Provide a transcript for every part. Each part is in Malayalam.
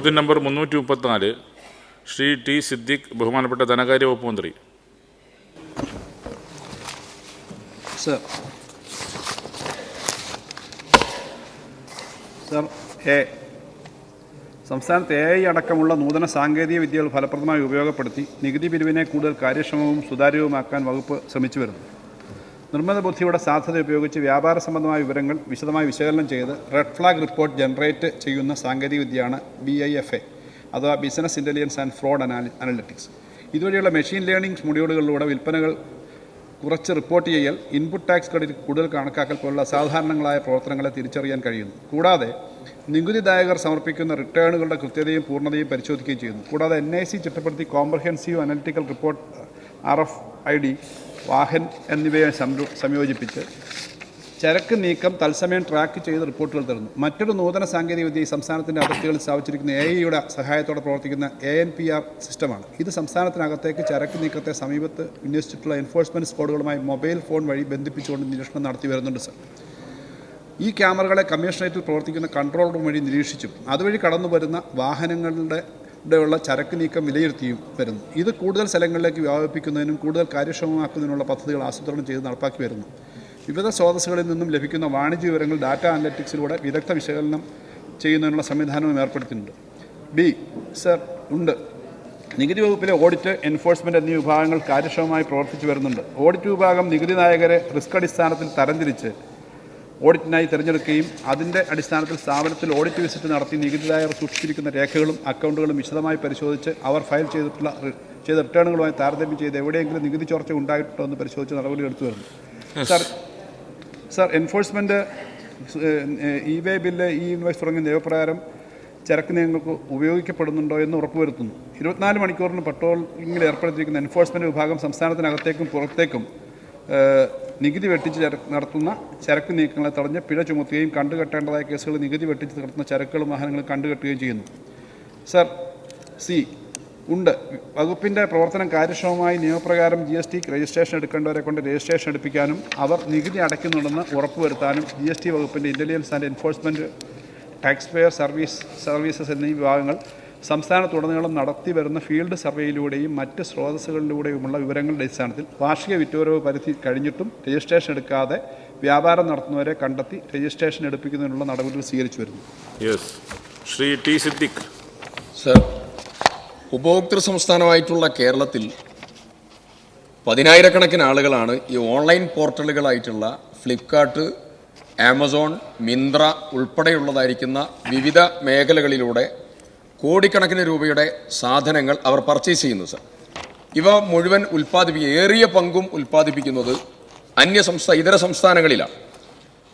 ചോദ്യം നമ്പർ മുന്നൂറ്റി മുപ്പത്തിനാല് ശ്രീ ടി സിദ്ദിഖ് ബഹുമാനപ്പെട്ട ധനകാര്യ വകുപ്പ് മന്ത്രി. സർ. Sir A. സംസ്ഥാനത്ത് എ ഐ അടക്കമുള്ള നൂതന സാങ്കേതിക വിദ്യകൾ ഫലപ്രദമായി ഉപയോഗപ്പെടുത്തി നികുതി പിരിവിനെ കൂടുതൽ കാര്യക്ഷമവും സുതാര്യവുമാക്കാൻ വകുപ്പ് ശ്രമിച്ചു വരുന്നു. നിർമ്മിത ബുദ്ധിയുടെ സാധ്യത ഉപയോഗിച്ച് വ്യാപാര സംബന്ധമായ വിവരങ്ങൾ വിശദമായി വിശകലനം ചെയ്ത് റെഡ് ഫ്ലാഗ് റിപ്പോർട്ട് ജനറേറ്റ് ചെയ്യുന്ന സാങ്കേതികവിദ്യയാണ് ബി ഐ എഫ് എ അഥവാ ബിസിനസ് ഇന്റലിജൻസ് ആൻഡ് ഫ്രോഡ് അനാലി അനലിറ്റിക്സ് ഇതുവഴിയുള്ള മെഷീൻ ലേണിംഗ് മൊഡ്യൂളുകളിലൂടെ വിൽപ്പനകൾ കുറച്ച് റിപ്പോർട്ട് ചെയ്യൽ ഇൻപുട്ട് ടാക്സ് ക്രെഡിറ്റ് കൂടുതൽ കണക്കാക്കൽ പോലുള്ള സാധാരണങ്ങളായ പ്രവർത്തനങ്ങളെ തിരിച്ചറിയാൻ കഴിയുന്നു. കൂടാതെ നികുതിദായകർ സമർപ്പിക്കുന്ന റിട്ടേണുകളുടെ കൃത്യതയും പൂർണതയും പരിശോധിക്കുകയും ചെയ്യുന്നു. കൂടാതെ N I C ചിട്ടപ്പെടുത്തി comprehensive analytical report R F I D Vahan എന്നിവയെ സംയോജിപ്പിച്ച് ചരക്ക് നീക്കം തത്സമയം ട്രാക്ക് ചെയ്ത് റിപ്പോർട്ടുകൾ തരുന്നു. മറ്റൊരു നൂതന സാങ്കേതികവിദ്യ സംസ്ഥാനത്തിന്റെ അതിർത്തികളിൽ സ്ഥാപിച്ചിരിക്കുന്ന എ ഐയുടെ സഹായത്തോടെ പ്രവർത്തിക്കുന്ന എ എൻ പി ആർ സിസ്റ്റമാണ് ഇത് സംസ്ഥാനത്തിനകത്തേക്ക് ചരക്ക് നീക്കത്തെ സമീപത്ത് വിന്യസിച്ചിട്ടുള്ള എൻഫോഴ്സ്മെന്റ് സ്ക്വാഡുകളുമായി മൊബൈൽ ഫോൺ വഴി ബന്ധിപ്പിച്ചുകൊണ്ട് നിരീക്ഷണം നടത്തി വരുന്നുണ്ട് സർ. ഈ ക്യാമറകളെ കമ്മീഷണറേറ്റിൽ പ്രവർത്തിക്കുന്ന കൺട്രോൾ റൂം വഴി നിരീക്ഷിച്ചും അതുവഴി കടന്നു വരുന്ന വാഹനങ്ങളുടെ ഉള്ള ചരക്ക് നീക്കം വിലയിരുത്തിയും വരുന്നു. ഇത് കൂടുതൽ സ്ഥലങ്ങളിലേക്ക് വ്യാപിപ്പിക്കുന്നതിനും കൂടുതൽ കാര്യക്ഷമമാക്കുന്നതിനുള്ള പദ്ധതികൾ ആസൂത്രണം ചെയ്ത് നടപ്പാക്കി വരുന്നു. വിവിധ സ്രോതസ്സുകളിൽ നിന്നും ലഭിക്കുന്ന വാണിജ്യ വിവരങ്ങൾ ഡാറ്റ അനലറ്റിക്സിലൂടെ വിദഗ്ധ വിശകലനം ചെയ്യുന്നതിനുള്ള സംവിധാനവും ഏർപ്പെടുത്തിയിട്ടുണ്ട്. ബി സർ ഉണ്ട്. നികുതി വകുപ്പിലെ ഓഡിറ്റ് എൻഫോഴ്സ്മെന്റ് എന്നീ വിഭാഗങ്ങൾ കാര്യക്ഷമമായി പ്രവർത്തിച്ചു വരുന്നുണ്ട്. ഓഡിറ്റ് വിഭാഗം നികുതി നായകരെ റിസ്ക് അടിസ്ഥാനത്തിൽ തരംതിരിച്ച് ഓഡിറ്റിനായി തിരഞ്ഞെടുക്കുകയും അതിന്റെ അടിസ്ഥാനത്തിൽ സ്ഥാപനത്തിൽ ഓഡിറ്റ് വിസിറ്റ് നടത്തി നികുതിദായകർ സൂക്ഷിച്ചിരിക്കുന്ന രേഖകളും അക്കൗണ്ടുകളും വിശദമായി പരിശോധിച്ച് അവർ ഫയൽ ചെയ്തിട്ടുള്ള ചെയ്ത റിട്ടേണുകളുമായി താരതമ്യം ചെയ്ത് എവിടെയെങ്കിലും നികുതി ചോർച്ച ഉണ്ടായിട്ടുണ്ടോ എന്ന് പരിശോധിച്ച് നടപടി എടുത്തു വരുന്നു. Sir sir enforcement E way bill E invoice തുടങ്ങിയ നിയമപ്രകാരം ചരക്ക് നിയമങ്ങൾക്ക് ഉപയോഗിക്കപ്പെടുന്നുണ്ടോ എന്ന് ഉറപ്പുവരുത്തുന്നു. ഇരുപത്തിനാല് മണിക്കൂറിന് പട്രോളിംഗിൽ ഏർപ്പെടുത്തിയിരിക്കുന്ന എൻഫോഴ്സ്മെന്റ് വിഭാഗം സംസ്ഥാനത്തിനകത്തേക്കും പുറത്തേക്കും നികുതി വെട്ടിച്ച് നടത്തുന്ന ചരക്ക് നീക്കങ്ങളെ തടഞ്ഞ് പിഴ ചുമത്തുകയും കണ്ടുകെട്ടേണ്ടതായ കേസുകൾ നികുതി വെട്ടിച്ച് നടത്തുന്ന ചരക്കുകളും വാഹനങ്ങളും കണ്ടുകെട്ടുകയും ചെയ്യുന്നു. സർ സി ഉണ്ട്. വകുപ്പിന്റെ പ്രവർത്തനം കാര്യക്ഷമമായി നിയമപ്രകാരം ജി എസ് ടി രജിസ്ട്രേഷൻ എടുക്കേണ്ടവരെ കൊണ്ട് രജിസ്ട്രേഷൻ എടുപ്പിക്കാനും അവർ നികുതി അടയ്ക്കുന്നുണ്ടെന്ന് ഉറപ്പുവരുത്താനും ജി എസ് ടി വകുപ്പിന്റെ intelligence and enforcement tax payer service services എന്നീ വിഭാഗങ്ങൾ സംസ്ഥാനത്തുടനീളം നടത്തി വരുന്ന ഫീൽഡ് സർവേയിലൂടെയും മറ്റ് സ്രോതസ്സുകളിലൂടെയുമുള്ള വിവരങ്ങളുടെ അടിസ്ഥാനത്തിൽ വാർഷിക വിറ്റുവരവ് പരിധി കഴിഞ്ഞിട്ടും രജിസ്ട്രേഷൻ എടുക്കാതെ വ്യാപാരം നടത്തുന്നവരെ കണ്ടെത്തി രജിസ്ട്രേഷൻ എടുപ്പിക്കുന്നതിനുള്ള നടപടികൾ സ്വീകരിച്ചു വരുന്നു. Yes Shri T Siddique. Sir ഉപഭോക്തൃ സംസ്ഥാനമായിട്ടുള്ള കേരളത്തിൽ പതിനായിരക്കണക്കിന് ആളുകളാണ് ഈ ഓൺലൈൻ പോർട്ടലുകളായിട്ടുള്ള ഫ്ലിപ്കാർട്ട് ആമസോൺ മിന്ത്ര ഉൾപ്പെടെയുള്ളതായിരിക്കുന്ന വിവിധ മേഖലകളിലൂടെ കോടിക്കണക്കിന് രൂപയുടെ സാധനങ്ങൾ അവർ പർച്ചേസ് ചെയ്യുന്നു സർ ഇവ മുഴുവൻ ഉൽപ്പാദിപ്പിക്കുക ഏറിയ പങ്കും ഉൽപ്പാദിപ്പിക്കുന്നത് അന്യ സംസ്ഥാന ഇതര സംസ്ഥാനങ്ങളിലാണ്.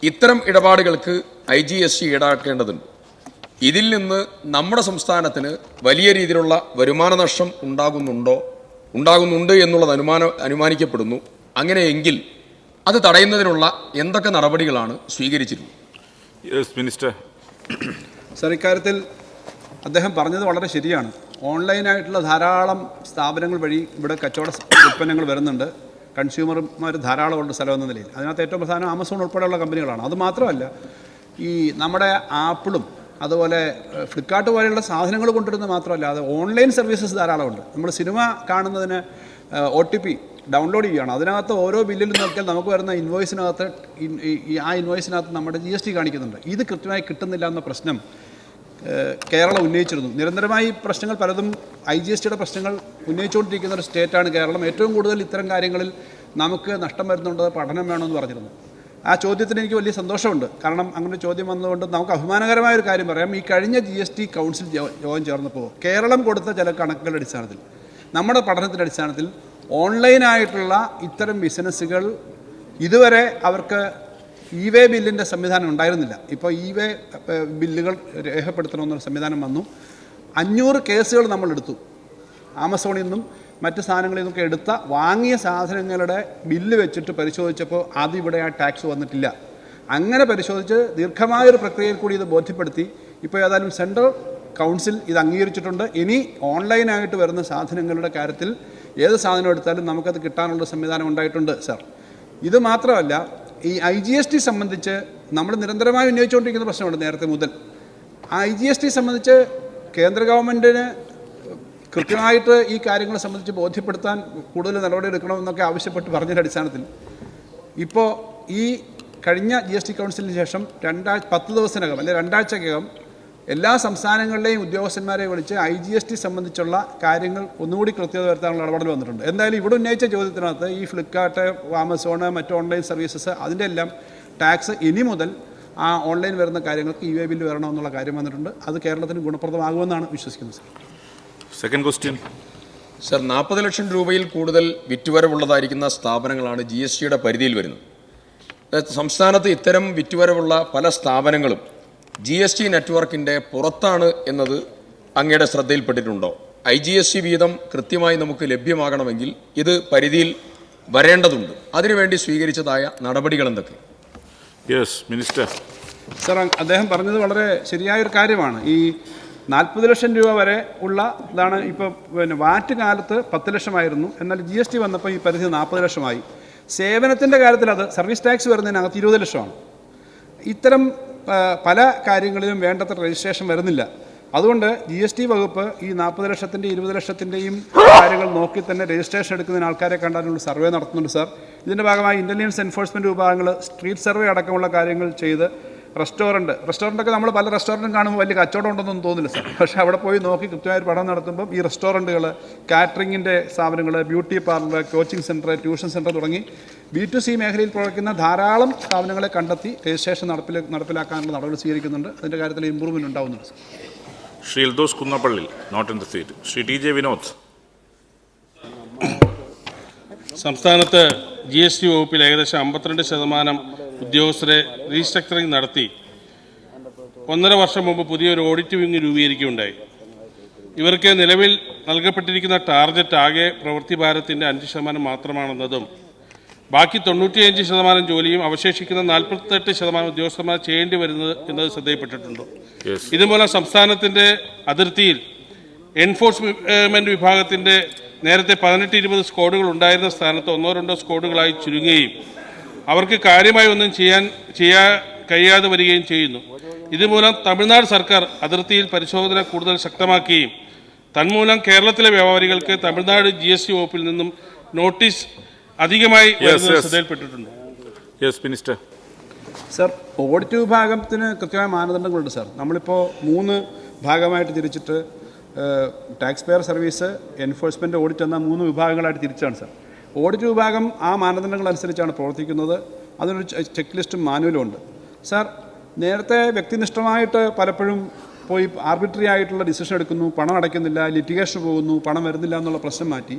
ഇത്തരം ഇടപാടുകൾക്ക് ഐ ജി എസ് ടി ഈടാക്കേണ്ടതുണ്ട്. ഇതിൽ നിന്ന് നമ്മുടെ സംസ്ഥാനത്തിന് വലിയ രീതിയിലുള്ള വരുമാന നഷ്ടം ഉണ്ടാകുന്നുണ്ടോ ഉണ്ടാകുന്നുണ്ട് എന്നുള്ളത് അനുമാന അനുമാനിക്കപ്പെടുന്നു. അങ്ങനെയെങ്കിൽ അത് തടയുന്നതിനുള്ള എന്തൊക്കെ നടപടികളാണ് സ്വീകരിച്ചിരുന്നത് മിനിസ്റ്റർ സർ ഇക്കാര്യത്തിൽ അദ്ദേഹം പറഞ്ഞത് വളരെ ശരിയാണ്. ഓൺലൈനായിട്ടുള്ള ധാരാളം സ്ഥാപനങ്ങൾ വഴി ഇവിടെ കച്ചവട ഉൽപ്പന്നങ്ങൾ വരുന്നുണ്ട്. കൺസ്യൂമർമാർ ധാരാളമുള്ള സ്ഥലം എന്ന നിലയിൽ. അതിനകത്ത് ഏറ്റവും പ്രധാനം ആമസോൺ ഉൾപ്പെടെയുള്ള കമ്പനികളാണ്. അത് മാത്രമല്ല ഈ നമ്മുടെ ആപ്പിളും അതുപോലെ ഫ്ലിപ്കാർട്ട് പോലെയുള്ള സാധനങ്ങൾ കൊണ്ടുവരുന്നത് മാത്രമല്ല അത് ഓൺലൈൻ സർവീസസ് ധാരാളമുണ്ട് നമ്മൾ സിനിമ കാണുന്നതിന് ഒ ടി പി ഡൗൺലോഡ് ചെയ്യുകയാണ്. അതിനകത്ത് ഓരോ ബില്ലിലും നോക്കിയാൽ നമുക്ക് വരുന്ന ഇൻവോയ്സിനകത്ത് ആ ഇൻവോയ്സിനകത്ത് നമ്മുടെ ജി എസ് ടി കാണിക്കുന്നുണ്ട്. ഇത് കൃത്യമായി കിട്ടുന്നില്ല എന്ന പ്രശ്നം കേരളം ഉന്നയിച്ചിരുന്നു. നിരന്തരമായി പ്രശ്നങ്ങൾ പലതും ഐ ജി എസ് ടിയുടെ പ്രശ്നങ്ങൾ ഉന്നയിച്ചുകൊണ്ടിരിക്കുന്ന ഒരു സ്റ്റേറ്റാണ് കേരളം. ഏറ്റവും കൂടുതൽ ഇത്തരം കാര്യങ്ങളിൽ നമുക്ക് നഷ്ടം വരുന്നുണ്ട് പഠനം വേണമെന്ന് പറഞ്ഞിരുന്നു. ആ ചോദ്യത്തിന് എനിക്ക് വലിയ സന്തോഷമുണ്ട്. കാരണം അങ്ങനെ ചോദ്യം വന്നതുകൊണ്ട് നമുക്ക് അഭിമാനകരമായ ഒരു കാര്യം പറയാം. ഈ കഴിഞ്ഞ ജി എസ് ടി കൗൺസിൽ യോഗം ചേർന്നപ്പോൾ കേരളം കൊടുത്ത ചില കണക്കുകളുടെ അടിസ്ഥാനത്തിൽ നമ്മുടെ പഠനത്തിന്റെ അടിസ്ഥാനത്തിൽ ഓൺലൈനായിട്ടുള്ള ഇത്തരം ബിസിനസ്സുകൾ ഇതുവരെ അവർക്ക് ഇ വേ ബില്ലിന്റെ സംവിധാനം ഉണ്ടായിരുന്നില്ല. ഇപ്പോൾ ഇ വേ ബില്ലുകൾ രേഖപ്പെടുത്തണമെന്നൊരു സംവിധാനം വന്നു. അഞ്ഞൂറ് കേസുകൾ നമ്മൾ എടുത്തു ആമസോണിൽ നിന്നും മറ്റ് സാധനങ്ങളിൽ നിന്നൊക്കെ എടുത്ത വാങ്ങിയ സാധനങ്ങളുടെ ബില്ല് വെച്ചിട്ട് പരിശോധിച്ചപ്പോൾ അതിവിടെ ആ ടാക്സ് വന്നിട്ടില്ല. അങ്ങനെ പരിശോധിച്ച് ദീർഘമായൊരു പ്രക്രിയയിൽ കൂടി ഇത് ബോധ്യപ്പെടുത്തി. ഇപ്പോൾ ഏതായാലും സെൻട്രൽ കൗൺസിൽ ഇത് അംഗീകരിച്ചിട്ടുണ്ട്. ഇനി ഓൺലൈനായിട്ട് വരുന്ന സാധനങ്ങളുടെ കാര്യത്തിൽ ഏത് സാധനം എടുത്താലും നമുക്കത് കിട്ടാനുള്ള സംവിധാനം ഉണ്ടായിട്ടുണ്ട് സാർ. ഇത് മാത്രമല്ല ഈ ഐ ജി എസ് ടി സംബന്ധിച്ച് നമ്മൾ നിരന്തരമായി ഉന്നയിച്ചുകൊണ്ടിരിക്കുന്ന പ്രശ്നമുണ്ട് നേരത്തെ മുതൽ. ഐ ജി എസ് ടി സംബന്ധിച്ച് കേന്ദ്ര ഗവൺമെന്റിന് കൃത്യമായിട്ട് ഈ കാര്യങ്ങളെ സംബന്ധിച്ച് ബോധ്യപ്പെടുത്താൻ കൂടുതൽ നടപടി എടുക്കണമെന്നൊക്കെ ആവശ്യപ്പെട്ട് പറഞ്ഞതിന്റെ അടിസ്ഥാനത്തിൽ. ഇപ്പോൾ ഈ കഴിഞ്ഞ ജി എസ് ടി കൗൺസിലിന് ശേഷം രണ്ടാഴ്ച പത്ത് ദിവസത്തിനകം അല്ലെങ്കിൽ രണ്ടാഴ്ചക്കകം എല്ലാ സംസ്ഥാനങ്ങളിലെയും ഉദ്യോഗസ്ഥന്മാരെ വിളിച്ച് ഐ ജി എസ് ടി സംബന്ധിച്ചുള്ള കാര്യങ്ങൾ ഒന്നുകൂടി കൃത്യത വരുത്താനുള്ള ഇടപെടൽ വന്നിട്ടുണ്ട്. എന്തായാലും ഇവിടെ ഉന്നയിച്ച ചോദ്യത്തിനകത്ത് ഈ ഫ്ലിപ്കാർട്ട് ആമസോണ് മറ്റ് ഓൺലൈൻ സർവീസസ് അതിന്റെ എല്ലാം ടാക്സ് ഇനി മുതൽ ആ ഓൺലൈൻ വരുന്ന കാര്യങ്ങൾക്ക് ഇ വേ ബില്ല് വരണമെന്നുള്ള കാര്യം വന്നിട്ടുണ്ട്. അത് കേരളത്തിന് ഗുണപ്രദമാകുമെന്നാണ് വിശ്വസിക്കുന്നത് സർ സെക്കൻഡ് ക്വസ്റ്റ്യൻ സർ നാൽപ്പത് ലക്ഷം രൂപയിൽ കൂടുതൽ വിറ്റുവരവുള്ളതായിരിക്കുന്ന സ്ഥാപനങ്ങളാണ് ജി എസ് ടിയുടെ പരിധിയിൽ വരുന്നത്. സംസ്ഥാനത്ത് ഇത്തരം വിറ്റുവരവുള്ള പല സ്ഥാപനങ്ങളും ജി എസ് ടി നെറ്റ്വർക്കിന്റെ പുറത്താണ് എന്നത് അങ്ങയുടെ ശ്രദ്ധയിൽപ്പെട്ടിട്ടുണ്ടോ? ഐ ജി എസ് ടി വീതം കൃത്യമായി നമുക്ക് ലഭ്യമാകണമെങ്കിൽ ഇത് പരിധിയിൽ വരേണ്ടതുണ്ട്. അതിനുവേണ്ടി സ്വീകരിച്ചതായ നടപടികൾ എന്തൊക്കെ? യെസ് മിനിസ്റ്റർ സർ അദ്ദേഹം പറഞ്ഞത് വളരെ ശരിയായൊരു കാര്യമാണ്. ഈ നാൽപ്പത് ലക്ഷം രൂപ വരെ ഉള്ള ഇതാണ് ഇപ്പോൾ പിന്നെ വാറ്റ് കാലത്ത് പത്ത് ലക്ഷമായിരുന്നു. എന്നാൽ ജി എസ് ടി വന്നപ്പോൾ ഈ പരിധി നാൽപ്പത് ലക്ഷമായി. സേവനത്തിന്റെ കാര്യത്തിൽ അത് സർവീസ് ടാക്സ് വരുന്നതിനകത്ത് ഇരുപത് ലക്ഷമാണ്. ഇത്തരം പല കാര്യങ്ങളിലും വേണ്ടത്ര രജിസ്ട്രേഷൻ വരുന്നില്ല. അതുകൊണ്ട് ജി എസ് ടി വകുപ്പ് ഈ നാൽപ്പത് ലക്ഷത്തിന്റെ ഇരുപത് ലക്ഷത്തിന്റെയും കാര്യങ്ങൾ നോക്കി തന്നെ രജിസ്ട്രേഷൻ എടുക്കുന്നതിന് ആൾക്കാരെ കണ്ടാനുള്ള സർവേ നടത്തുന്നുണ്ട് സാർ. ഇതിന്റെ ഭാഗമായി ഇന്റലിജൻസ് എൻഫോഴ്സ്മെന്റ് വിഭാഗങ്ങൾ സ്ട്രീറ്റ് സർവേ അടക്കമുള്ള കാര്യങ്ങൾ ചെയ്ത് റെസ്റ്റോറന്റ് റെസ്റ്റോറന്റൊക്കെ നമ്മൾ പല റെസ്റ്റോറന്റും കാണുമ്പോൾ വലിയ കച്ചവടം ഉണ്ടെന്നൊന്നും തോന്നില്ല സാർ. പക്ഷേ അവിടെ പോയി നോക്കി കൃത്യമായ ഒരു പഠനം നടത്തുമ്പം ഈ റെസ്റ്റോറന്റുകൾ കാറ്ററിങ്ങിന്റെ സ്ഥാപനങ്ങൾ beauty parlour coaching centre tuition centre തുടങ്ങി ബി ടു സി മേഖലയിൽ പ്രവർത്തിക്കുന്ന ധാരാളം സ്ഥാപനങ്ങളെ കണ്ടെത്തി രജിസ്ട്രേഷൻ നടപ്പിൽ നടപ്പിലാക്കാനുള്ള നടപടി സ്വീകരിക്കുന്നുണ്ട്. അതിന്റെ കാര്യത്തിൽ ഇമ്പ്രൂവ്മെന്റ് ഉണ്ടാകുന്നുണ്ട് Shri Eldhose Kunnappilly not in the seat. Shri T J Vinod. സംസ്ഥാനത്ത് ജി എസ് ടി വകുപ്പിൽ ഏകദേശം അമ്പത്തിരണ്ട് ശതമാനം ഉദ്യോഗസ്ഥരെ റീസ്ട്രക്ചറിംഗ് നടത്തി. ഒന്നര വർഷം മുമ്പ് പുതിയൊരു ഓഡിറ്റ് വിങ് രൂപീകരിക്കുകയുണ്ടായി. ഇവർക്ക് നിലവിൽ നൽകപ്പെട്ടിരിക്കുന്ന ടാർഗറ്റ് ആകെ പ്രവൃത്തി ഭാരത്തിന്റെ അഞ്ച് ശതമാനം മാത്രമാണെന്നതും ബാക്കി തൊണ്ണൂറ്റിയഞ്ച് ശതമാനം ജോലിയും അവശേഷിക്കുന്ന നാൽപ്പത്തെട്ട് ശതമാനം ഉദ്യോഗസ്ഥന്മാർ ചെയ്യേണ്ടി വരുന്നത് എന്നത് ശ്രദ്ധയിൽപ്പെട്ടിട്ടുണ്ട്. ഇതുപോലെ ഇതുമൂലം സംസ്ഥാനത്തിന്റെ അതിർത്തിയിൽ എൻഫോഴ്സ്മെന്റ് വിഭാഗത്തിന്റെ നേരത്തെ പതിനെട്ട് ഇരുപത് സ്ക്വാഡുകൾ ഉണ്ടായിരുന്ന സ്ഥാനത്ത് ഒന്നോ രണ്ടോ സ്ക്വാഡുകളായി ചുരുങ്ങുകയും അവർക്ക് കാര്യമായി ഒന്നും ചെയ്യാൻ ചെയ്യാ കഴിയാതെ വരികയും ചെയ്യുന്നു. ഇതുമൂലം തമിഴ്നാട് സർക്കാർ അതിർത്തിയിൽ പരിശോധന കൂടുതൽ ശക്തമാക്കുകയും തന്മൂലം കേരളത്തിലെ വ്യാപാരികൾക്ക് തമിഴ്നാട് ജി എസ് ടി വകുപ്പിൽ നിന്നും നോട്ടീസ് അധികമായി. ശ്രദ്ധയിൽപ്പെട്ടിട്ടുണ്ട്. യെസ് മിനിസ്റ്റർ സർ ഓഡിറ്റ് വിഭാഗത്തിന് കൃത്യമായ മാനദണ്ഡങ്ങളുണ്ട് സർ നമ്മളിപ്പോൾ മൂന്ന് ഭാഗമായിട്ട് തിരിച്ചിട്ട് tax payer service enforcement audit എന്ന മൂന്ന് വിഭാഗങ്ങളായിട്ട് തിരിച്ചാണ് സാർ. ഓഡിറ്റ് വിഭാഗം ആ മാനദണ്ഡങ്ങൾ അനുസരിച്ചാണ് പ്രവർത്തിക്കുന്നത്. അതിനൊരു ചെക്ക് ലിസ്റ്റും മാനുവലും ഉണ്ട്. സാർ നേരത്തെ വ്യക്തിനിഷ്ഠമായിട്ട് പലപ്പോഴും പോയി ആർബിട്രറി ആയിട്ടുള്ള ഡിസിഷൻ എടുക്കുന്നു പണം അടയ്ക്കുന്നില്ല ലിറ്റിഗേഷൻ പോകുന്നു പണം വരുന്നില്ല എന്നുള്ള പ്രശ്നം മാറ്റി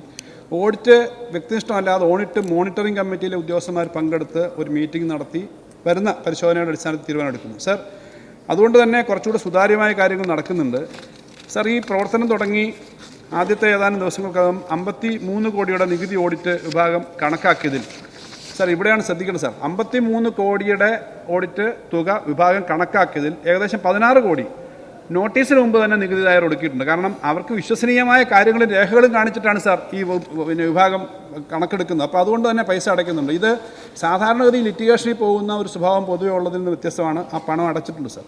ഓഡിറ്റ് വ്യക്തിനിഷ്ഠമല്ലാതെ ഓഡിറ്റ് മോണിറ്ററിംഗ് കമ്മിറ്റിയിലെ ഉദ്യോഗസ്ഥന്മാർ പങ്കെടുത്ത് ഒരു മീറ്റിംഗ് നടത്തി വരുന്ന പരിശോധനയുടെ അടിസ്ഥാനത്തിൽ തീരുമാനമെടുക്കുന്നു. സാർ അതുകൊണ്ട് തന്നെ കുറച്ചുകൂടെ സുതാര്യമായ കാര്യങ്ങൾ നടക്കുന്നുണ്ട്. സാർ ഈ പ്രവർത്തനം തുടങ്ങി ആദ്യത്തെ ഏതാനും ദിവസങ്ങൾക്കകം അമ്പത്തി മൂന്ന് കോടിയുടെ നികുതി ഓഡിറ്റ് വിഭാഗം കണക്കാക്കിയതിൽ. സർ ഇവിടെയാണ് ശ്രദ്ധിക്കേണ്ടത് സാർ. അമ്പത്തി മൂന്ന് കോടിയുടെ ഓഡിറ്റ് തുക വിഭാഗം കണക്കാക്കിയതിൽ ഏകദേശം പതിനാറ് കോടി നോട്ടീസിന് മുമ്പ് തന്നെ നികുതിദായർ ഒടുക്കിയിട്ടുണ്ട്. കാരണം അവർക്ക് വിശ്വസനീയമായ കാര്യങ്ങളും രേഖകളും കാണിച്ചിട്ടാണ് സാർ ഈ പിന്നെ വിഭാഗം കണക്കെടുക്കുന്നത്. അപ്പോൾ അതുകൊണ്ട് തന്നെ പൈസ അടയ്ക്കുന്നുണ്ട്. ഇത് സാധാരണഗതി ലിറ്റിഗേഷനിൽ പോകുന്ന ഒരു സ്വഭാവം പൊതുവെ ഉള്ളതിൽ നിന്ന് വ്യത്യസ്തമാണ്. ആ പണം അടച്ചിട്ടുണ്ട് സാർ.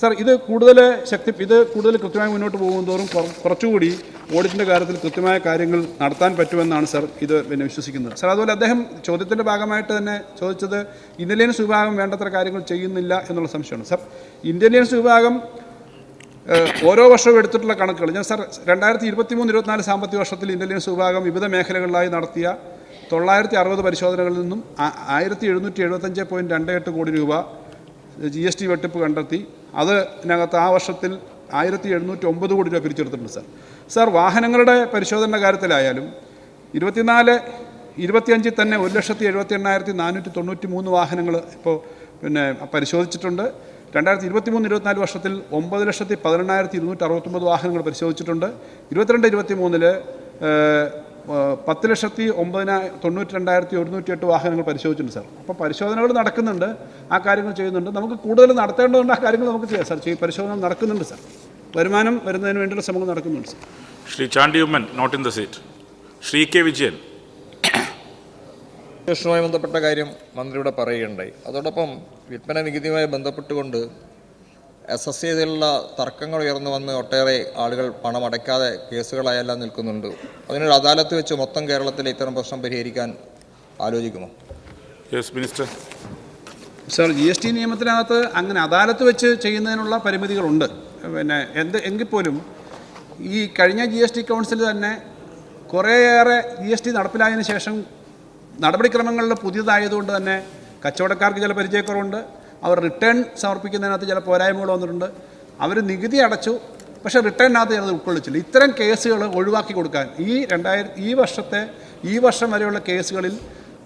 സാർ ഇത് കൂടുതൽ ശക്തി ഇത് കൂടുതൽ കൃത്യമായി മുന്നോട്ട് പോകും തോറും കുറച്ചുകൂടി ഓഡിറ്റിന്റെ കാര്യത്തിൽ കൃത്യമായ കാര്യങ്ങൾ നടത്താൻ പറ്റുമെന്നാണ് സാർ ഇത് പിന്നെ വിശ്വസിക്കുന്നത്. സാർ അതുപോലെ അദ്ദേഹം ചോദ്യത്തിന്റെ ഭാഗമായിട്ട് തന്നെ ചോദിച്ചത് ഇന്റലിജൻസ് വിഭാഗം വേണ്ടത്ര കാര്യങ്ങൾ ചെയ്യുന്നില്ല എന്നുള്ള സംശയമാണ്. സാർ ഇന്റലിജൻസ് വിഭാഗം ഓരോ വർഷവും എടുത്തിട്ടുള്ള കണക്കുകൾ. ഞാൻ സാർ രണ്ടായിരത്തി ഇരുപത്തി മൂന്ന് ഇരുപത്തിനാല് സാമ്പത്തിക വർഷത്തിൽ ഇന്റലിജൻസ് വിഭാഗം വിവിധ മേഖലകളിലായി നടത്തിയ തൊള്ളായിരത്തി അറുപത് പരിശോധനകളിൽ നിന്നും ആയിരത്തി എഴുന്നൂറ്റി എഴുപത്തഞ്ച് പോയിന്റ് രണ്ട് എട്ട് കോടി രൂപ ജി എസ് ടി വെട്ടിപ്പ് കണ്ടെത്തി. അതിനകത്ത് ആ വർഷത്തിൽ ആയിരത്തി എഴുന്നൂറ്റി ഒമ്പത് കോടി രൂപ പിരിച്ചെടുത്തിട്ടുണ്ട് സാർ. സാർ വാഹനങ്ങളുടെ പരിശോധന കാര്യത്തിലായാലും ഇരുപത്തിനാല് ഇരുപത്തിയഞ്ചിൽ തന്നെ ഒരു ലക്ഷത്തി എഴുപത്തി എണ്ണായിരത്തി നാനൂറ്റി തൊണ്ണൂറ്റി മൂന്ന് വാഹനങ്ങൾ ഇപ്പോൾ പിന്നെ പരിശോധിച്ചിട്ടുണ്ട്. രണ്ടായിരത്തി ഇരുപത്തി മൂന്ന് ഇരുപത്തിനാല് വർഷത്തിൽ ഒമ്പത് ലക്ഷത്തി പതിനെണ്ണായിരത്തി ഇരുന്നൂറ്റി അറുപത്തൊമ്പത് വാഹനങ്ങൾ പരിശോധിച്ചിട്ടുണ്ട്. ഇരുപത്തിരണ്ട് ഇരുപത്തി മൂന്നിൽ പത്ത് ലക്ഷത്തി ഒമ്പതിനായി തൊണ്ണൂറ്റി രണ്ടായിരത്തി ഒരുന്നൂറ്റി എട്ട് വാഹനങ്ങൾ പരിശോധിച്ചിട്ടുണ്ട് സാർ. അപ്പോൾ പരിശോധനകൾ നടക്കുന്നുണ്ട് ആ കാര്യങ്ങൾ ചെയ്യുന്നുണ്ട്. നമുക്ക് കൂടുതൽ നടത്തേണ്ടതുണ്ട് ആ കാര്യങ്ങൾ നമുക്ക് ചെയ്യാം സാർ. ചെയ്യും പരിശോധന നടക്കുന്നുണ്ട് സാർ. വരുമാനം വരുന്നതിന് വേണ്ടിയുള്ള ശ്രമങ്ങൾ നടക്കുന്നുണ്ട് sir. Shri Chandy Oommen not in the seat. Shri K Vijayan. രജിസ്ട്രേഷനുമായി ബന്ധപ്പെട്ട കാര്യം മന്ത്രിയുടെ പറയുകയുണ്ടായി. അതോടൊപ്പം വിൽപ്പന നികുതിയുമായി ബന്ധപ്പെട്ടുകൊണ്ട് എസ് എസ് ചെയ്തിലുള്ള തർക്കങ്ങൾ ഉയർന്നു വന്ന് ഒട്ടേറെ ആളുകൾ പണം അടയ്ക്കാതെ കേസുകളായെല്ലാം നിൽക്കുന്നുണ്ട്. അതിനൊരു അദാലത്ത് വെച്ച് മൊത്തം കേരളത്തിലെ ഇത്തരം പ്രശ്നം പരിഹരിക്കാൻ ആലോചിക്കുമോ? Yes minister sir G S T നിയമത്തിനകത്ത് അങ്ങനെ അദാലത്ത് വെച്ച് ചെയ്യുന്നതിനുള്ള പരിമിതികളുണ്ട്. പിന്നെ എന്ത് എങ്കിൽ പോലും ഈ കഴിഞ്ഞ ജി എസ് ടി കൗൺസിൽ തന്നെ കുറേയേറെ ജി എസ് ടി നടപ്പിലായതിനു ശേഷം നടപടിക്രമങ്ങളിൽ പുതിയതായതുകൊണ്ട് തന്നെ കച്ചവടക്കാർക്ക് ചില പരിചയക്കുറവുണ്ട്. അവർ റിട്ടേൺ സമർപ്പിക്കുന്നതിനകത്ത് ചില പോരായ്മകൾ വന്നിട്ടുണ്ട്. അവർ നികുതി അടച്ചു. പക്ഷേ റിട്ടേണിനകത്ത് ചിലത് ഉൾക്കൊള്ളിച്ചില്ല. ഇത്തരം കേസുകൾ ഒഴിവാക്കി കൊടുക്കാൻ ഈ രണ്ടായിരം ഈ വർഷത്തെ ഈ വർഷം വരെയുള്ള കേസുകളിൽ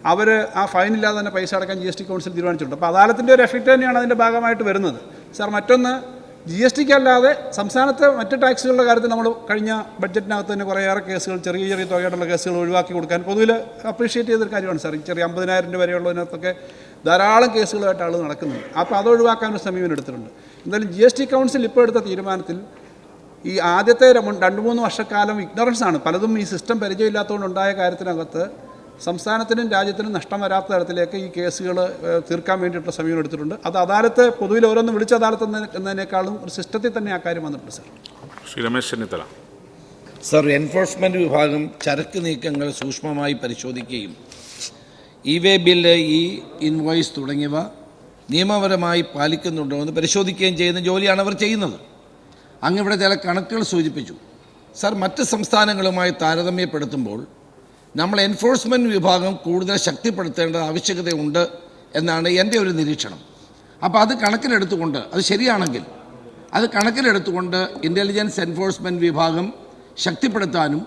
അവർ ആ ഫൈൻ ഇല്ലാതെ തന്നെ പൈസ അടക്കാൻ ജി എസ് ടി കൗൺസിൽ തീരുമാനിച്ചിട്ടുണ്ട്. അപ്പോൾ അദാലത്തിന്റെ ഒരു എഫക്റ്റ് തന്നെയാണ് അതിന്റെ ഭാഗമായിട്ട് വരുന്നത്. സാർ മറ്റൊന്ന് ജി എസ് ടിക്ക് അല്ലാതെ സംസ്ഥാനത്തെ മറ്റ് ടാക്സുകളുടെ കാര്യത്തിൽ നമ്മൾ കഴിഞ്ഞ ബഡ്ജറ്റിനകത്ത് തന്നെ കുറേയേറെ കേസുകൾ ചെറിയ ചെറിയ തുകയായിട്ടുള്ള കേസുകൾ ഒഴിവാക്കി കൊടുക്കാൻ പൊതുവിൽ അപ്രീഷിയേറ്റ് ചെയ്തൊരു കാര്യമാണ് സാർ. ചെറിയ അമ്പതിനായിരം രൂപ വരെയുള്ളതിനകത്തൊക്കെ ധാരാളം കേസുകളായിട്ട് ആൾ നടക്കുന്നുണ്ട്. അപ്പോൾ അത് ഒഴിവാക്കാൻ ഒരു സമീപനം എടുത്തിട്ടുണ്ട്. എന്തായാലും ജി എസ് ടി കൗൺസിൽ ഇപ്പോൾ എടുത്ത തീരുമാനത്തിൽ ഈ ആദ്യത്തെ രണ്ട് മൂന്ന് വർഷക്കാലം ഇഗ്നറൻസ് ആണ്. പലതും ഈ സിസ്റ്റം പരിചയമില്ലാത്തതുകൊണ്ട് ഉണ്ടായ കാര്യത്തിനകത്ത് സംസ്ഥാനത്തിനും രാജ്യത്തിനും നഷ്ടം വരാത്ത തരത്തിലേക്ക് ഈ കേസുകൾ തീർക്കാൻ വേണ്ടിയിട്ടുള്ള സമയം എടുത്തിട്ടുണ്ട്. അത് അദാലത്ത് പൊതുവിൽ ഓരോന്ന് വിളിച്ച അദാലത്ത് എന്ന- എന്നതിനേക്കാളും ഒരു സിസ്റ്റത്തിൽ തന്നെ ആ കാര്യം വന്നിട്ടുണ്ട് sir. Shri Ramesh Chennithala. Sir enforcement വിഭാഗം ചരക്ക് നീക്കങ്ങൾ സൂക്ഷ്മമായി പരിശോധിക്കുകയും E way bill E invoice തുടങ്ങിയവ നിയമപരമായി പാലിക്കുന്നുണ്ടോ എന്ന് പരിശോധിക്കുകയും ചെയ്യുന്ന ജോലിയാണ് അവർ ചെയ്യുന്നത്. അങ്ങിവിടെ ചില കണക്കുകൾ സൂചിപ്പിച്ചു. സർ മറ്റ് സംസ്ഥാനങ്ങളുമായി താരതമ്യപ്പെടുത്തുമ്പോൾ നമ്മൾ എൻഫോഴ്സ്മെന്റ് വിഭാഗം കൂടുതൽ ശക്തിപ്പെടുത്തേണ്ട ആവശ്യകതയുണ്ട് എന്നാണ് എന്റെ ഒരു നിരീക്ഷണം. അപ്പോൾ അത് കണക്കിലെടുത്തുകൊണ്ട് അത് ശരിയാണെങ്കിൽ അത് കണക്കിലെടുത്തുകൊണ്ട് ഇന്റലിജൻസ് എൻഫോഴ്സ്മെന്റ് വിഭാഗം ശക്തിപ്പെടുത്താനും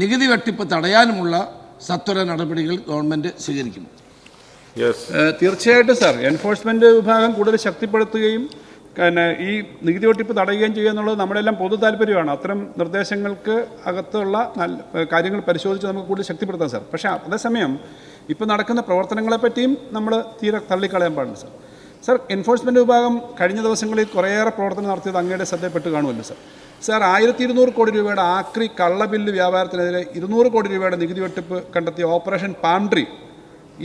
നികുതി വെട്ടിപ്പ് തടയാനുമുള്ള സത്വര നടപടികൾ ഗവൺമെന്റ് സ്വീകരിക്കും. യെസ് തീർച്ചയായിട്ടും സാർ. എൻഫോഴ്സ്മെന്റ് വിഭാഗം കൂടുതൽ ശക്തിപ്പെടുത്തുകയും പിന്നെ ഈ നികുതി വെട്ടിപ്പ് തടയുകയും ചെയ്യുക എന്നുള്ളത് നമ്മുടെ എല്ലാം പൊതു താല്പര്യമാണ്. അത്തരം നിർദ്ദേശങ്ങൾക്ക് അകത്തുള്ള നല്ല കാര്യങ്ങൾ പരിശോധിച്ച് നമുക്ക് കൂടുതൽ ശക്തിപ്പെടുത്താം സാർ. പക്ഷേ അതേസമയം ഇപ്പോൾ നടക്കുന്ന പ്രവർത്തനങ്ങളെ പറ്റിയും നമ്മൾ തീരെ തള്ളിക്കളയാൻ പാടില്ല സാർ. സാർ എൻഫോഴ്സ്മെന്റ് വിഭാഗം കഴിഞ്ഞ ദിവസങ്ങളിൽ കുറേയേറെ പ്രവർത്തനം നടത്തിയത് അങ്ങയുടെ ശ്രദ്ധയപ്പെട്ട് കാണുമല്ലോ സാർ. സാർ ആയിരത്തി ഇരുന്നൂറ് കോടി രൂപയുടെ ആക്രി കള്ളബില്ല് വ്യാപാരത്തിനെതിരെ ഇരുന്നൂറ് കോടി രൂപയുടെ നികുതി വെട്ടിപ്പ് കണ്ടെത്തിയ ഓപ്പറേഷൻ പാംട്രി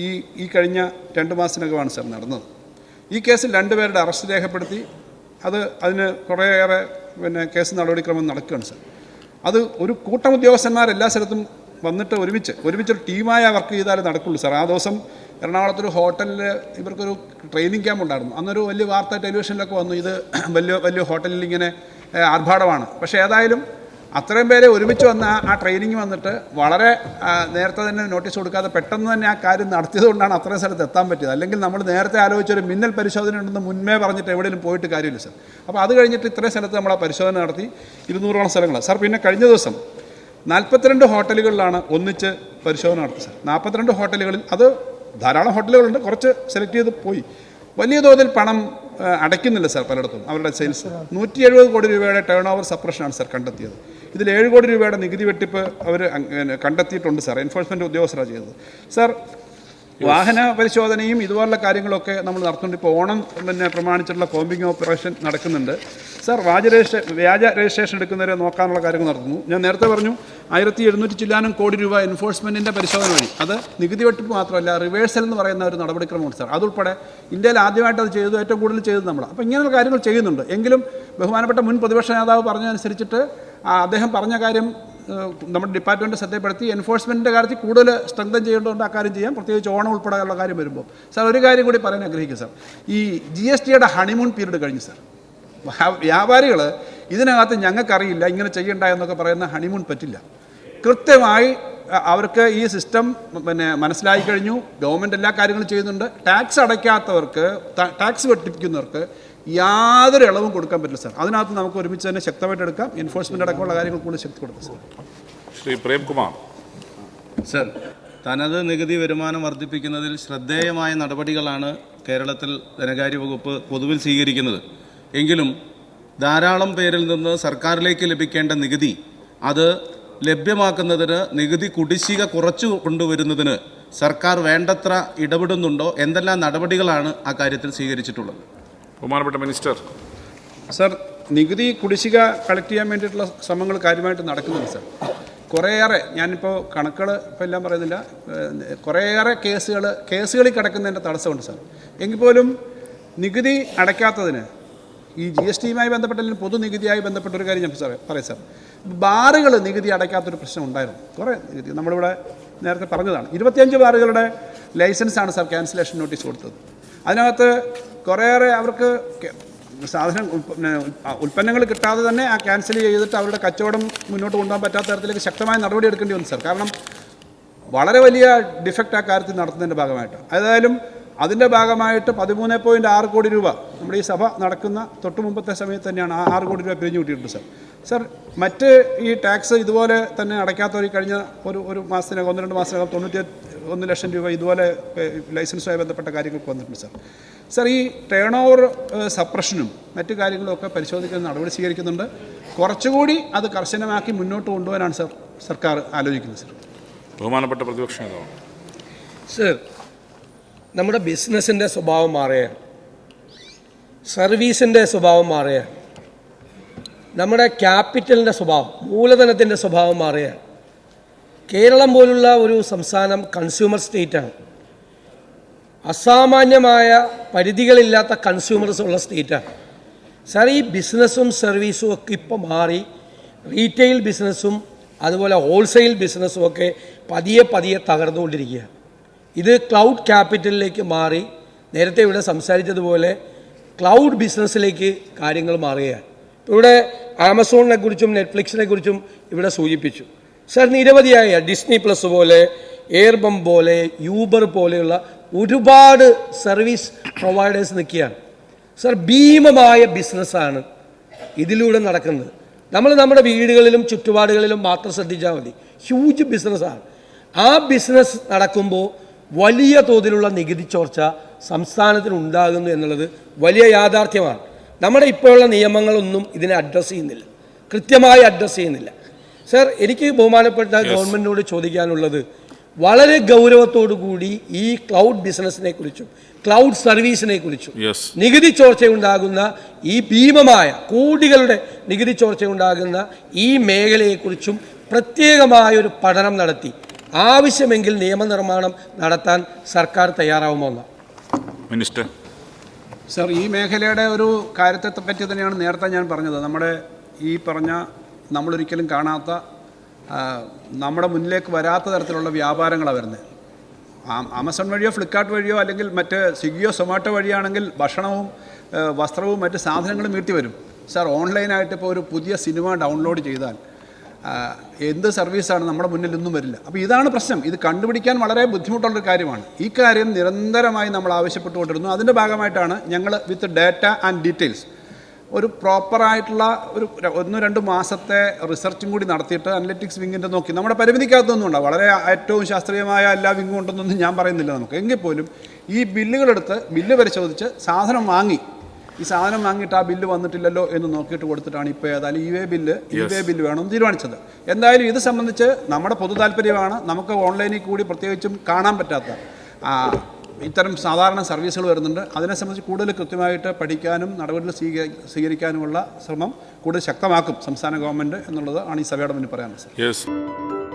ഈ ഈ കഴിഞ്ഞ രണ്ട് മാസത്തിനകമാണ് സാർ നടന്നത്. ഈ കേസിൽ രണ്ടുപേരുടെ അറസ്റ്റ് രേഖപ്പെടുത്തി അത് അതിന് കുറേയേറെ പിന്നെ കേസ് നടപടിക്രമം നടക്കുകയാണ് സാർ. അത് ഒരു കൂട്ടം ഉദ്യോഗസ്ഥന്മാർ എല്ലാ സ്ഥലത്തും വന്നിട്ട് ഒരുമിച്ച് ഒരുമിച്ച് ഒരു ടീമായി വർക്ക് ചെയ്താലേ നടക്കുള്ളൂ സാർ. ആ ദിവസം എറണാകുളത്തൊരു ഹോട്ടലിൽ ഇവർക്കൊരു ട്രെയിനിങ് ക്യാമ്പ് ഉണ്ടായിരുന്നു. അന്നൊരു വലിയ വാർത്ത ടെലിവിഷനിലൊക്കെ വന്നു. ഇത് വലിയ വലിയ ഹോട്ടലിൽ ഇങ്ങനെ ആർഭാടമാണ്. പക്ഷേ ഏതായാലും അത്രയും പേരെ ഒരുമിച്ച് വന്ന ആ- ട്രെയിനിങ് വന്നിട്ട് വളരെ നേരത്തെ തന്നെ നോട്ടീസ് കൊടുക്കാതെ പെട്ടെന്ന് തന്നെ ആ കാര്യം നടത്തിയതുകൊണ്ടാണ് അത്രയും സ്ഥലത്ത് എത്താൻ പറ്റിയത്. അല്ലെങ്കിൽ നമ്മൾ നേരത്തെ ആലോചിച്ചൊരു മിന്നൽ പരിശോധന ഉണ്ടെന്ന് മുൻമേ പറഞ്ഞിട്ട് എവിടെയും പോയിട്ട് കാര്യമില്ല സർ. അപ്പോൾ അത് കഴിഞ്ഞിട്ട് ഇത്രയും സ്ഥലത്ത് നമ്മൾ ആ പരിശോധന നടത്തി ഇരുന്നൂറോളം സ്ഥലങ്ങൾ. സാർ പിന്നെ കഴിഞ്ഞ ദിവസം നാൽപ്പത്തിരണ്ട് ഹോട്ടലുകളിലാണ് ഒന്നിച്ച് പരിശോധന നടത്തി സർ. നാൽപ്പത്തിരണ്ട് ഹോട്ടലുകളിൽ അത് ധാരാളം ഹോട്ടലുകളുണ്ട്. കുറച്ച് സെലക്ട് ചെയ്ത് പോയി. വലിയ തോതിൽ പണം അടയ്ക്കുന്നില്ല സാർ പലയിടത്തും അവരുടെ സെയിൽസ് നൂറ്റി എഴുപത് കോടി രൂപയുടെ ടേൺ ഓവർ സപ്രഷനാണ് സർ കണ്ടെത്തിയത്. ഇതിൽ ഏഴ് കോടി രൂപയുടെ നികുതി വെട്ടിപ്പ് അവർ കണ്ടെത്തിയിട്ടുണ്ട് സാർ. എൻഫോഴ്സ്മെന്റ് ഉദ്യോഗസ്ഥരാണ് ചെയ്തത് സാർ വാഹന പരിശോധനയും ഇതുപോലുള്ള കാര്യങ്ങളൊക്കെ നമ്മൾ നടത്തുന്നുണ്ട്. ഇപ്പോൾ ഓണം പിന്നെ പ്രമാണിച്ചിട്ടുള്ള കോമ്പിങ് ഓപ്പറേഷൻ നടക്കുന്നുണ്ട്. സാർ വ്യാജ രജിസ്ട്രേ വ്യാജ രജിസ്ട്രേഷൻ എടുക്കുന്നവരെ നോക്കാനുള്ള കാര്യങ്ങൾ നടത്തുന്നു. ഞാൻ നേരത്തെ പറഞ്ഞു ആയിരത്തി എഴുന്നൂറ്റി ചില്ലാനും കോടി രൂപ എൻഫോഴ്സ്മെന്റിന്റെ പരിശോധന വഴി. അത് നികുതി വെട്ടിപ്പ് മാത്രമല്ല റിവേഴ്സൽ എന്ന് പറയുന്ന ഒരു നടപടിക്രമമുണ്ട് സാർ. അതുൾപ്പെടെ ഇന്ത്യയിൽ ആദ്യമായിട്ട് അത് ചെയ്തു ഏറ്റവും കൂടുതൽ ചെയ്തത് നമ്മൾ അപ്പോൾ ഇങ്ങനെയുള്ള കാര്യങ്ങൾ ചെയ്യുന്നുണ്ട്. എങ്കിലും ബഹുമാനപ്പെട്ട മുൻ പ്രതിപക്ഷ നേതാവ് പറഞ്ഞതനുസരിച്ചിട്ട് അദ്ദേഹം പറഞ്ഞ കാര്യം നമ്മുടെ ഡിപ്പാർട്ട്മെന്റ് ശ്രദ്ധപ്പെടുത്തി എൻഫോഴ്സ്മെന്റിന്റെ കാര്യത്തിൽ കൂടുതൽ സ്ട്രെങ്തൻ ചെയ്യേണ്ടതുകൊണ്ട് ആ കാര്യം ചെയ്യാം. പ്രത്യേകിച്ച് ഓണം ഉൾപ്പെടെയുള്ള കാര്യം വരുമ്പോൾ. സാർ ഒരു കാര്യം കൂടി പറയാൻ ആഗ്രഹിക്കും സാർ. ഈ ജി എസ് ടിയുടെ ഹണിമൂൺ പീരീഡ് കഴിഞ്ഞു സാർ. വ്യാപാരികൾ ഇതിനകത്ത് ഞങ്ങൾക്കറിയില്ല ഇങ്ങനെ ചെയ്യണ്ട എന്നൊക്കെ പറയുന്ന ഹണിമൂൺ പറ്റില്ല. കൃത്യമായി അവർക്ക് ഈ സിസ്റ്റം പിന്നെ മനസ്സിലായി കഴിഞ്ഞു. ഗവൺമെന്റ് എല്ലാ കാര്യങ്ങളും ചെയ്യുന്നുണ്ട്. ടാക്സ് അടയ്ക്കാത്തവർക്ക് ടാക്സ് വെട്ടിപ്പിക്കുന്നവർക്ക് യാതൊരു ഇളവും കൊടുക്കാൻ പറ്റില്ല സാർ. അതിനകത്ത് നമുക്ക് ഒരുമിച്ച് തന്നെ ശക്തമായിട്ട് എടുക്കാം. എൻഫോഴ്സ്മെന്റ് അടക്കമുള്ള കാര്യങ്ങൾ കൂടുതൽ ശക്തി കൊടുക്കാം സാർ. ശ്രീ പ്രേംകുമാർ. സർ തനത് നികുതി വരുമാനം വർദ്ധിപ്പിക്കുന്നതിൽ ശ്രദ്ധേയമായ നടപടികളാണ് കേരളത്തിൽ ധനകാര്യ വകുപ്പ് പൊതുവിൽ സ്വീകരിക്കുന്നത്. എങ്കിലും ധാരാളം പേരിൽ നിന്ന് സർക്കാരിലേക്ക് ലഭിക്കേണ്ട നികുതി അത് ലഭ്യമാക്കുന്നതിന് നികുതി കുടിശ്ശിക കുറച്ചു കൊണ്ടുവരുന്നതിന് സർക്കാർ വേണ്ടത്ര ഇടപെടുന്നുണ്ടോ? എന്തെല്ലാം നടപടികളാണ് ആ കാര്യത്തിൽ സ്വീകരിച്ചിട്ടുള്ളത്? ബഹുമാനപ്പെട്ട മിനിസ്റ്റർ. സർ നികുതി കുടിശ്ശിക കളക്ട് ചെയ്യാൻ വേണ്ടിയിട്ടുള്ള ശ്രമങ്ങൾ കാര്യമായിട്ട് നടക്കുന്നുണ്ട് സർ. കുറേയേറെ ഞാനിപ്പോൾ കണക്കുകൾ ഇപ്പോൾ എല്ലാം പറയുന്നില്ല. കുറേയേറെ കേസുകൾ കേസുകളിൽ കിടക്കുന്നതിന്റെ തടസ്സമുണ്ട് സർ. എങ്കിൽ പോലും നികുതി അടയ്ക്കാത്തതിന് ഈ ജി എസ് ടിയുമായി ബന്ധപ്പെട്ട അല്ലെങ്കിൽ പൊതുനികുതിയായി ബന്ധപ്പെട്ട ഒരു കാര്യം ഞാൻ സാറേ പറയാം സാർ. ബാറുകൾ നികുതി അടയ്ക്കാത്തൊരു പ്രശ്നം ഉണ്ടായിരുന്നു. കുറേ നികുതി നമ്മളിവിടെ നേരത്തെ പറഞ്ഞതാണ്. ഇരുപത്തിയഞ്ച് ബാറുകളുടെ ലൈസൻസാണ് സാർ ക്യാൻസലേഷൻ നോട്ടീസ് കൊടുത്തത്. അതിനകത്ത് കുറേയേറെ അവർക്ക് സാധനം ഉൽപ്പന്നങ്ങൾ കിട്ടാതെ തന്നെ ആ ക്യാൻസൽ ചെയ്തിട്ട് അവരുടെ കച്ചവടം മുന്നോട്ട് കൊണ്ടുപോകാൻ പറ്റാത്ത തരത്തിലേക്ക് ശക്തമായ നടപടി എടുക്കേണ്ടി വന്നു സാർ. കാരണം വളരെ വലിയ ഡിഫക്റ്റ് ആ കാര്യത്തിൽ നടത്തുന്നതിന്റെ ഭാഗമായിട്ട്. ഏതായാലും അതിന്റെ ഭാഗമായിട്ട് പതിമൂന്ന് പോയിന്റ് ആറ് കോടി രൂപ നമ്മുടെ ഈ സഭ നടക്കുന്ന തൊട്ട് മുമ്പത്തെ സമയത്ത് തന്നെയാണ് ആ ആറ് കോടി രൂപ പിരിഞ്ഞു കിട്ടിയിട്ടുണ്ട് സർ. സർ മറ്റ് ഈ ടാക്സ് ഇതുപോലെ തന്നെ അടയ്ക്കാത്തവർ കഴിഞ്ഞ ഒരു ഒരു മാസത്തിനകം ഒന്ന് രണ്ട് മാസത്തിനകം തൊണ്ണൂറ്റി ഒന്ന് ലക്ഷം രൂപ ഇതുപോലെ ലൈസൻസുമായി ബന്ധപ്പെട്ട കാര്യങ്ങൾക്ക് വന്നിട്ടുണ്ട് സാർ. സാർ ഈ ടേൺ ഓവർ സപ്രഷനും മറ്റു കാര്യങ്ങളും ഒക്കെ പരിശോധിക്കുന്ന നടപടി സ്വീകരിക്കുന്നുണ്ട്. കുറച്ചുകൂടി അത് കർശനമാക്കി മുന്നോട്ട് കൊണ്ടുപോകാനാണ് സർ സർക്കാർ ആലോചിക്കുന്നത് സർ. ബഹുമാനപ്പെട്ട പ്രതിപക്ഷ നേതാവ്. സർ നമ്മുടെ ബിസിനസ്സിന്റെ സ്വഭാവം മാറുകയാണ് സർവീസിന്റെ സ്വഭാവം മാറുകയാണ് നമ്മുടെ ക്യാപിറ്റലിന്റെ സ്വഭാവം മൂലധനത്തിന്റെ സ്വഭാവം മാറുകയാണ് കേരളം പോലുള്ള ഒരു സംസ്ഥാനം കൺസ്യൂമർ സ്റ്റേറ്റാണ് അസാമാന്യമായ പരിധികളില്ലാത്ത കൺസ്യൂമേഴ്സ് ഉള്ള സ്റ്റേറ്റാണ് സാർ ഈ ബിസിനസ്സും സർവീസും ഒക്കെ ഇപ്പോൾ മാറി. റീറ്റെയിൽ ബിസിനസ്സും അതുപോലെ ഹോൾസെയിൽ ബിസിനസ്സും ഒക്കെ പതിയെ പതിയെ തകർന്നുകൊണ്ടിരിക്കുകയാണ്. ഇത് ക്ലൗഡ് ക്യാപിറ്റലിലേക്ക് മാറി. നേരത്തെ ഇവിടെ സംസാരിച്ചതുപോലെ ക്ലൗഡ് ബിസിനസ്സിലേക്ക് കാര്യങ്ങൾ മാറുകയാണ്. ഇവിടെ ആമസോണിനെ കുറിച്ചും നെറ്റ്ഫ്ലിക്സിനെ കുറിച്ചും ഇവിടെ സൂചിപ്പിച്ചു. സർ നിരവധിയായ ഡിസ്നി പ്ലസ് പോലെ എയർബം പോലെ യൂബർ പോലെയുള്ള ഒരുപാട് സർവീസ് പ്രൊവൈഡേഴ്സ് നിൽക്കുകയാണ്. സർ ഭീമമായ ബിസിനസ്സാണ് ഇതിലൂടെ നടക്കുന്നത്. നമ്മൾ നമ്മുടെ വീടുകളിലും ചുറ്റുപാടുകളിലും മാത്രം ശ്രദ്ധിച്ചാൽ മതി. ഹ്യൂജ് ബിസിനസ്സാണ് ആ ബിസിനസ് നടക്കുമ്പോൾ വലിയ തോതിലുള്ള നികുതി ചോർച്ച സംസ്ഥാനത്തിന് ഉണ്ടാകുന്നു എന്നുള്ളത് വലിയ യാഥാർത്ഥ്യമാണ്. നമ്മുടെ ഇപ്പോഴുള്ള നിയമങ്ങളൊന്നും ഇതിനെ അഡ്രസ്സ് ചെയ്യുന്നില്ല. കൃത്യമായി അഡ്രസ്സ് ചെയ്യുന്നില്ല. സർ എനിക്ക് ബഹുമാനപ്പെട്ട ഗവൺമെന്റിനോട് ചോദിക്കാനുള്ളത് വളരെ ഗൗരവത്തോടു കൂടി ഈ ക്ലൗഡ് ബിസിനസ്സിനെ കുറിച്ചും ക്ലൗഡ് സർവീസിനെ കുറിച്ചും നികുതി ചോർച്ചയുണ്ടാകുന്ന ഈ ഭീമമായ കോടികളുടെ നികുതി ചോർച്ചയുണ്ടാകുന്ന ഈ മേഖലയെക്കുറിച്ചും പ്രത്യേകമായൊരു പഠനം നടത്തി. ആവശ്യമെങ്കിൽ നിയമനിർമ്മാണം നടത്താൻ സർക്കാർ തയ്യാറാവുമെന്ന് മിനിസ്റ്റർ. സർ ഈ മേഖലയുടെ ഒരു കാര്യത്തെ പറ്റി തന്നെയാണ് നേരത്തെ ഞാൻ പറഞ്ഞത്. നമ്മുടെ ഈ പറഞ്ഞ നമ്മളൊരിക്കലും കാണാത്ത നമ്മുടെ മുന്നിലേക്ക് വരാത്ത തരത്തിലുള്ള വ്യാപാരങ്ങളാണ് വരുന്നത് ആമസോൺ വഴിയോ ഫ്ലിപ്കാർട്ട് വഴിയോ അല്ലെങ്കിൽ മറ്റ് സ്വിഗ്ഗിയോ സൊമാറ്റോ വഴിയാണെങ്കിൽ ഭക്ഷണവും വസ്ത്രവും മറ്റ് സാധനങ്ങളും വീട്ടിൽ വരും. സാർ ഓൺലൈനായിട്ട് ഇപ്പോൾ ഒരു പുതിയ സിനിമ ഡൗൺലോഡ് ചെയ്താൽ എന്ത് സർവീസാണ് നമ്മുടെ മുന്നിൽ ഒന്നും വരില്ല. അപ്പോൾ ഇതാണ് പ്രശ്നം. ഇത് കണ്ടുപിടിക്കാൻ വളരെ ബുദ്ധിമുട്ടുള്ളൊരു കാര്യമാണ്. ഈ കാര്യം നിരന്തരമായി നമ്മൾ ആവശ്യപ്പെട്ടുകൊണ്ടിരുന്നു. അതിന്റെ ഭാഗമായിട്ടാണ് ഞങ്ങൾ വിത്ത് ഡാറ്റ ആൻഡ് ഡീറ്റെയിൽസ് ഒരു പ്രോപ്പറായിട്ടുള്ള ഒരു ഒന്നോ രണ്ട് മാസത്തെ റിസർച്ചും കൂടി നടത്തിയിട്ട് അനലറ്റിക്സ് വിങ്ങിന്റെ നോക്കി. നമ്മുടെ പരിമിതിക്കകത്തൊന്നും ഉണ്ടാവും. വളരെ ഏറ്റവും ശാസ്ത്രീയമായ എല്ലാ വിങ്ങും ഉണ്ടെന്നൊന്നും ഞാൻ പറയുന്നില്ല നമുക്ക്. എങ്കിൽ പോലും ഈ ബില്ലുകളെടുത്ത് ബില്ല് പരിശോധിച്ച് സാധനം വാങ്ങി. ഈ സാധനം വാങ്ങിയിട്ട് ആ ബില്ല് വന്നിട്ടില്ലല്ലോ എന്ന് നോക്കിയിട്ട് കൊടുത്തിട്ടാണ് ഇപ്പോൾ ഏതായാലും ഇ വേ ബില്ല് ഈ വേ ബില്ല് വേണമെന്ന് തീരുമാനിച്ചത്. എന്തായാലും ഇത് സംബന്ധിച്ച് നമ്മുടെ പൊതു താല്പര്യമാണ് നമുക്ക് ഓൺലൈനിൽ കൂടി പ്രത്യേകിച്ചും കാണാൻ പറ്റാത്ത ആ, ഇത്തരം സാധാരണ സർവീസുകൾ വരുന്നുണ്ട്. അതിനെ സംബന്ധിച്ച് കൂടുതൽ കൃത്യമായിട്ട് പഠിക്കാനും നടപടികൾ സ്വീക സ്വീകരിക്കാനുമുള്ള ശ്രമം കൂടുതൽ ശക്തമാക്കും സംസ്ഥാന ഗവൺമെന്റ് എന്നുള്ളത് ആണ് ഈ സഭയുടെ മുന്നിൽ പറയാനുള്ളത്